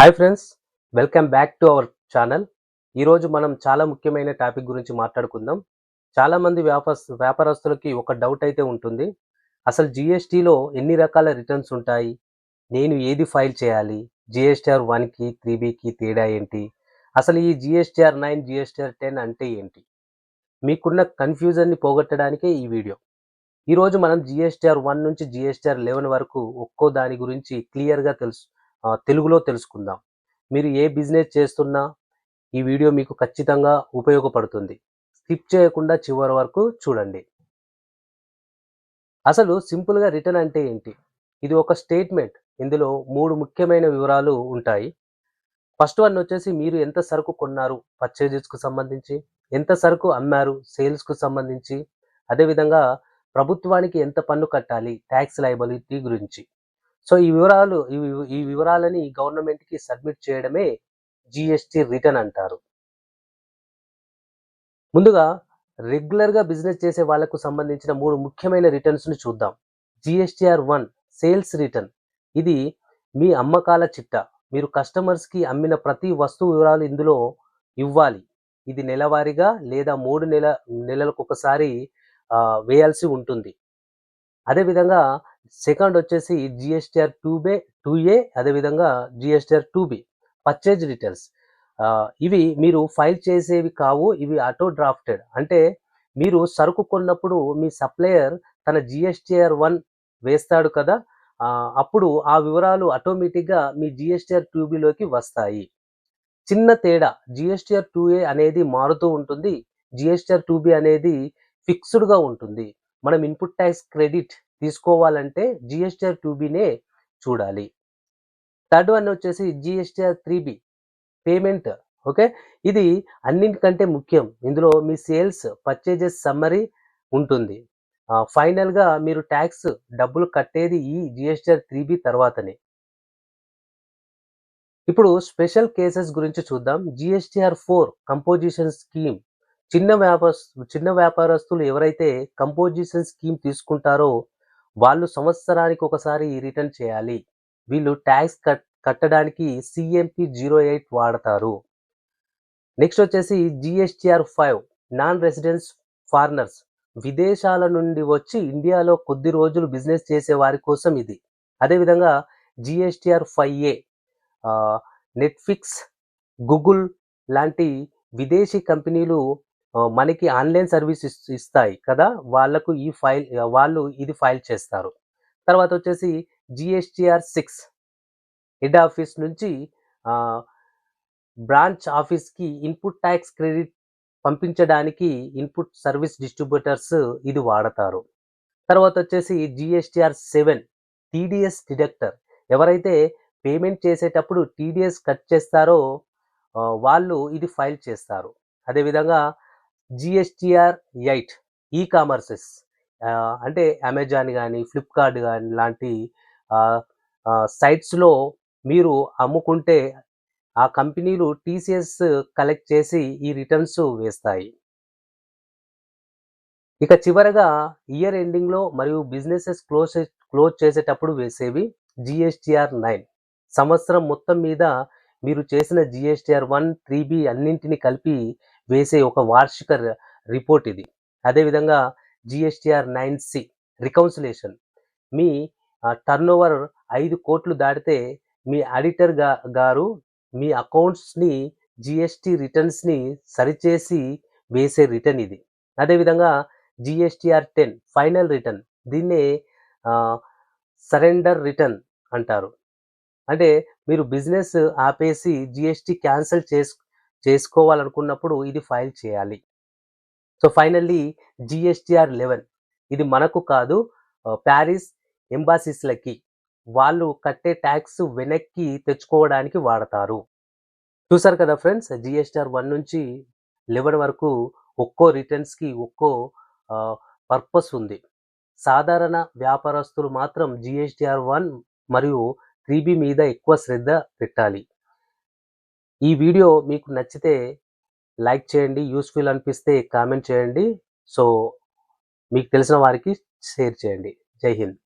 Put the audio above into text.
Hi friends welcome back to our channel ఈరోజు మనం చాలా ముఖ్యమైన టాపిక్ గురించి మాట్లాడుకుందాం. చాలామంది వ్యాపార వ్యాపారస్తులకి ఒక డౌట్ అయితే ఉంటుంది. అసలు జిఎస్టీలో ఎన్ని రకాల రిటర్న్స్ ఉంటాయి? నేను ఏది ఫైల్ చేయాలి? జిఎస్టీఆర్ వన్కి త్రీ బికి తేడా ఏంటి? అసలు ఈ జిఎస్టీఆర్ నైన్ జిఎస్టీఆర్ టెన్ అంటే ఏంటి? మీకున్న కన్ఫ్యూజన్ని పోగొట్టడానికే ఈ వీడియో ఈరోజు మనం జిఎస్టీఆర్ వన్ నుంచి జిఎస్టీఆర్ లెవెన్ వరకు ఒక్కో దాని గురించి క్లియర్గా తెలుసు తెలుగులో తెలుసుకుందాం. మీరు ఏ బిజినెస్ చేస్తున్నా ఈ వీడియో మీకు ఖచ్చితంగా ఉపయోగపడుతుంది. స్కిప్ చేయకుండా చివరి వరకు చూడండి. అసలు సింపుల్గా రిటర్న్ అంటే ఏంటి? ఇది ఒక స్టేట్మెంట్. ఇందులో మూడు ముఖ్యమైన వివరాలు ఉంటాయి. ఫస్ట్ వన్ వచ్చేసి మీరు ఎంత సరుకు కొన్నారు? పర్చేజెస్కు సంబంధించి. ఎంత సరుకు అమ్మారు? సేల్స్కు సంబంధించి. అదేవిధంగా ప్రభుత్వానికి ఎంత పన్ను కట్టాలి? ట్యాక్స్ లైబిలిటీ గురించి. సో ఈ వివరాలు ఈ ఈ వివరాలని గవర్నమెంట్కి సబ్మిట్ చేయడమే జిఎస్టి రిటర్న్ అంటారు. ముందుగా రెగ్యులర్గా బిజినెస్ చేసే వాళ్ళకు సంబంధించిన మూడు ముఖ్యమైన రిటర్న్స్ని చూద్దాం. GSTR one sales return. ఇది మీ అమ్మకాల చిట్టా. మీరు కస్టమర్స్కి అమ్మిన ప్రతి వస్తువు వివరాలు ఇందులో ఇవ్వాలి. ఇది నెలవారీగా లేదా మూడు నెల నెలలకు ఒకసారి వేయాల్సి ఉంటుంది. అదేవిధంగా సెకండ్ వచ్చేసి GSTR two B two A అదేవిధంగా GSTR two B purchase details ఇవి మీరు ఫైల్ చేసేవి కావు ఇవి ఆటో డ్రాఫ్టెడ్. అంటే మీరు సరుకు కొన్నప్పుడు మీ సప్లయర్ తన జిఎస్టిఆర్ వన్ వేస్తాడు కదా అప్పుడు ఆ వివరాలు ఆటోమేటిక్గా మీ జిఎస్టిఆర్ టూ బిలోకి వస్తాయి. చిన్న తేడా జిఎస్టిఆర్ టూ ఏ అనేది మారుతూ ఉంటుంది జిఎస్టిఆర్ టూ బి అనేది ఫిక్స్డ్గా ఉంటుంది. మనం ఇన్పుట్ ట్యాక్స్ క్రెడిట్ తీసుకోవాలంటే జిఎస్టీఆర్ టూ బినే చూడాలి. థర్డ్ వన్ వచ్చేసి GSTR three B payment. Okay? ఇది అన్నింటికంటే ముఖ్యం. ఇందులో మీ సేల్స్ పర్చేజెస్ సమ్మరీ ఉంటుంది. ఫైనల్గా మీరు ట్యాక్స్ డబ్బులు కట్టేది ఈ జిఎస్టీఆర్ త్రీ బి తర్వాతనే. ఇప్పుడు స్పెషల్ కేసెస్ గురించి చూద్దాం. GSTR four composition scheme. చిన్న వ్యాపార చిన్న వ్యాపారస్తులు ఎవరైతే కంపోజిషన్ స్కీమ్ తీసుకుంటారో వాళ్ళు సంవత్సరానికి ఒకసారి రిటర్న్ చేయాలి. వీళ్ళు ట్యాక్స్ కట్ కట్టడానికి సిఎంపి జీరో ఎయిట్ వాడతారు. నెక్స్ట్ వచ్చేసి GSTR five non residence foreigners. విదేశాల నుండి వచ్చి ఇండియాలో కొద్ది రోజులు బిజినెస్ చేసే వారి కోసం ఇది. అదేవిధంగా GSTR five A Netflix Google లాంటి విదేశీ కంపెనీలు మనకి ఆన్లైన్ సర్వీస్ ఇస్తాయి కదా వాళ్ళకు ఈ ఫైల్ వాళ్ళు ఇది ఫైల్ చేస్తారు. తర్వాత వచ్చేసి జిఎస్టిఆర్ సిక్స్ హెడ్ ఆఫీస్ నుంచి బ్రాంచ్ ఆఫీస్కి ఇన్పుట్ ట్యాక్స్ క్రెడిట్ పంపించడానికి ఇన్పుట్ సర్వీస్ డిస్ట్రిబ్యూటర్స్ ఇది వాడతారు. తర్వాత వచ్చేసి జిఎస్టిఆర్ సెవెన్ టీడీఎస్ డిడక్టర్ ఎవరైతే పేమెంట్ చేసేటప్పుడు టీడీఎస్ కట్ చేస్తారో వాళ్ళు ఇది ఫైల్ చేస్తారు. అదేవిధంగా జిఎస్టిఆర్ ఎయిట్ ఈ కామర్సెస్ అంటే అమెజాన్ కానీ ఫ్లిప్కార్ట్ కానీ లాంటి సైట్స్లో మీరు అమ్ముకుంటే ఆ కంపెనీలు టీసీఎస్ కలెక్ట్ చేసి ఈ రిటర్న్స్ వేస్తాయి. ఇక చివరగా ఇయర్ ఎండింగ్లో మరియు బిజినెసెస్ క్లోజ్ క్లోజ్ చేసేటప్పుడు వేసేవి జిఎస్టిఆర్ నైన్. సంవత్సరం మొత్తం మీద మీరు చేసిన జిఎస్టిఆర్ వన్ త్రీ బి అన్నింటిని కలిపి వేసే ఒక వార్షిక రిపోర్ట్ ఇది. అదేవిధంగా జిఎస్టిఆర్ నైన్ సి రికౌన్సిలేషన్. మీ టర్న్ ఓవర్ ఐదు కోట్లు దాటితే మీ ఆడిటర్గా గారు మీ అకౌంట్స్ని జిఎస్టి రిటర్న్స్ని సరిచేసి వేసే రిటర్న్ ఇది. అదేవిధంగా జిఎస్టిఆర్ టెన్ ఫైనల్ రిటర్న్ దీన్నే సరెండర్ రిటర్న్ అంటారు. అంటే మీరు బిజినెస్ ఆపేసి జిఎస్టి క్యాన్సిల్ చేసు చేసుకోవాలనుకున్నప్పుడు ఇది ఫైల్ చేయాలి. So finally GSTR eleven. ఇది మనకు కాదు ప్యారిస్ ఎంబాసిస్లకి. వాళ్ళు కట్టే ట్యాక్స్ వెనక్కి తెచ్చుకోవడానికి వాడతారు. చూసారు కదా ఫ్రెండ్స్ జిఎస్టిఆర్ వన్ నుంచి లెవెన్ వరకు ఒక్కో రిటర్న్స్కి ఒక్కో పర్పస్ ఉంది. సాధారణ వ్యాపారస్తులు మాత్రం జిఎస్టిఆర్ వన్ మరియు త్రీబీ మీద ఎక్కువ శ్రద్ధ పెట్టాలి. ఈ వీడియో మీకు నచ్చితే లైక్ చేయండి యూస్ఫుల్ అనిపిస్తే కామెంట్ చేయండి. సో మీకు తెలిసిన వారికి షేర్ చేయండి. జై హింద్.